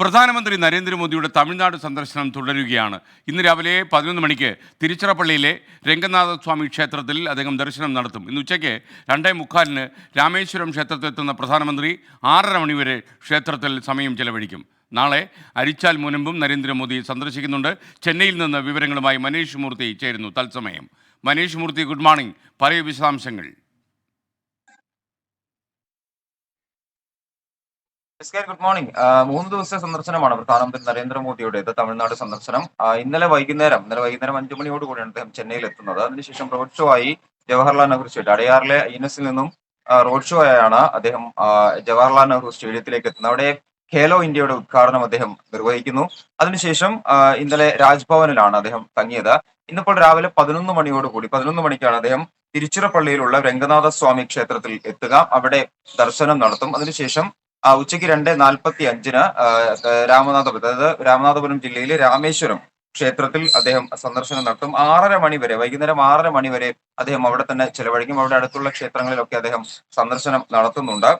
പ്രധാനമന്ത്രി നരേന്ദ്രമോദിയുടെ തമിഴ്നാട് സന്ദർശനം തുടരുകയാണ്. ഇന്ന് രാവിലെ പതിനൊന്ന് മണിക്ക് തിരുച്ചിറപ്പള്ളിയിലെ രംഗനാഥസ്വാമി ക്ഷേത്രത്തിൽ അദ്ദേഹം ദർശനം നടത്തും. ഇന്ന് ഉച്ചയ്ക്ക് രണ്ടേ മുക്കാലിന് രാമേശ്വരം ക്ഷേത്രത്തിലെത്തുന്ന പ്രധാനമന്ത്രി ആറര മണിവരെ ക്ഷേത്രത്തിൽ സമയം ചെലവഴിക്കും. നാളെ അരിച്ചാൽ മുനമ്പും നരേന്ദ്രമോദി സന്ദർശിക്കുന്നുണ്ട്. ചെന്നൈയിൽ നിന്ന് വിവരങ്ങളുമായി മനീഷ് മൂർത്തി ചേരുന്നു തത്സമയം. Manish Murthy good morning. പറയൂ വിശദാംശങ്ങൾ. ഗുഡ് മോർണിംഗ് മൂന്ന് ദിവസത്തെ സന്ദർശനമാണ്. പ്രധാനമന്ത്രി നരേന്ദ്രമോദിയുടേത് തമിഴ്നാട് സന്ദർശനം. ഇന്നലെ വൈകുന്നേരം ഇന്നലെ വൈകുന്നേരം അഞ്ചു മണിയോട് കൂടിയാണ് അദ്ദേഹം ചെന്നൈയിൽ എത്തുന്നത്. അതിനുശേഷം റോഡ് ഷോ ആയി ജവഹർലാൽ നെഹ്റു സ്റ്റേഡിയം അടയാറിലെ ഐനസിൽ നിന്നും റോഡ് ഷോ ആയാണ് അദ്ദേഹം ജവഹർലാൽ നെഹ്റു സ്റ്റേഡിയത്തിലേക്ക് എത്തുന്നത്. അവിടെ ഖേലോ ഇന്ത്യയുടെ ഉദ്ഘാടനം അദ്ദേഹം നിർവഹിക്കുന്നു. അതിനുശേഷം ഇന്നലെ രാജ്ഭവനിലാണ് അദ്ദേഹം തങ്ങിയത്. ഇന്നിപ്പോൾ രാവിലെ പതിനൊന്ന് മണിയോട് കൂടി പതിനൊന്ന് മണിക്കാണ് അദ്ദേഹം തിരുച്ചിറപ്പള്ളിയിലുള്ള രംഗനാഥ സ്വാമി ക്ഷേത്രത്തിൽ എത്തുക. അവിടെ ദർശനം നടത്തും. അതിനുശേഷം ഉച്ചയ്ക്ക് രണ്ട് നാൽപ്പത്തി അഞ്ചിന് രാമനാഥപുരം അതായത് രാമനാഥപുരം ജില്ലയിലെ രാമേശ്വരം ക്ഷേത്രത്തിൽ അദ്ദേഹം സന്ദർശനം നടത്തും. ആറര മണി വരെ വൈകുന്നേരം ആറര മണി വരെ അദ്ദേഹം അവിടെ തന്നെ ചെലവഴിക്കും. അവിടെ അടുത്തുള്ള ക്ഷേത്രങ്ങളിലൊക്കെ അദ്ദേഹം സന്ദർശനം നടത്തുന്നുണ്ട്.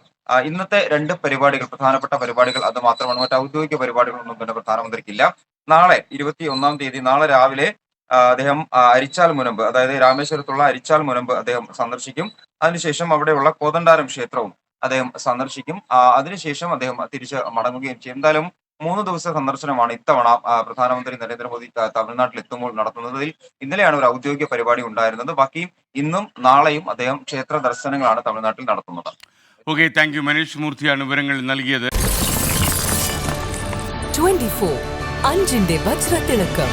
ഇന്നത്തെ രണ്ട് പരിപാടികൾ പ്രധാനപ്പെട്ട പരിപാടികൾ അത് മാത്രമാണ്. മറ്റ് ഔദ്യോഗിക പരിപാടികളൊന്നും തന്നെ പ്രധാനമന്ത്രിക്കില്ല. നാളെ ഇരുപത്തി ഒന്നാം തീയതി നാളെ രാവിലെ അദ്ദേഹം അരിച്ചാൽ മുനമ്പ് അതായത് രാമേശ്വരത്തുള്ള അരിച്ചാൽ മുനമ്പ് അദ്ദേഹം സന്ദർശിക്കും. അതിനുശേഷം അവിടെയുള്ള കോതണ്ടാരം ക്ഷേത്രവും അദ്ദേഹം സന്ദർശിക്കും. അതിനുശേഷം അദ്ദേഹം തിരിച്ച് മടങ്ങുകയും ചെയ്യും. എന്തായാലും മൂന്ന് ദിവസ സന്ദർശനമാണ് ഇത്തവണ പ്രധാനമന്ത്രി നരേന്ദ്രമോദി തമിഴ്നാട്ടിൽ എത്തുമ്പോൾ നടത്തുന്നത്. ഇതിൽ ഇന്നലെയാണ് ഒരു ഔദ്യോഗിക പരിപാടി ഉണ്ടായിരുന്നത്. ബാക്കി ഇന്നും നാളെയും അദ്ദേഹം ക്ഷേത്ര ദർശനങ്ങളാണ് തമിഴ്നാട്ടിൽ നടത്തുന്നത്. ഓക്കെ താങ്ക് യു മനീഷ് മൂർത്തിയാണ് വിവരങ്ങൾ നൽകിയത്. ട്വന്റി ഫോർ അഞ്ചിന്റെ വജ്രത്തിളക്കം.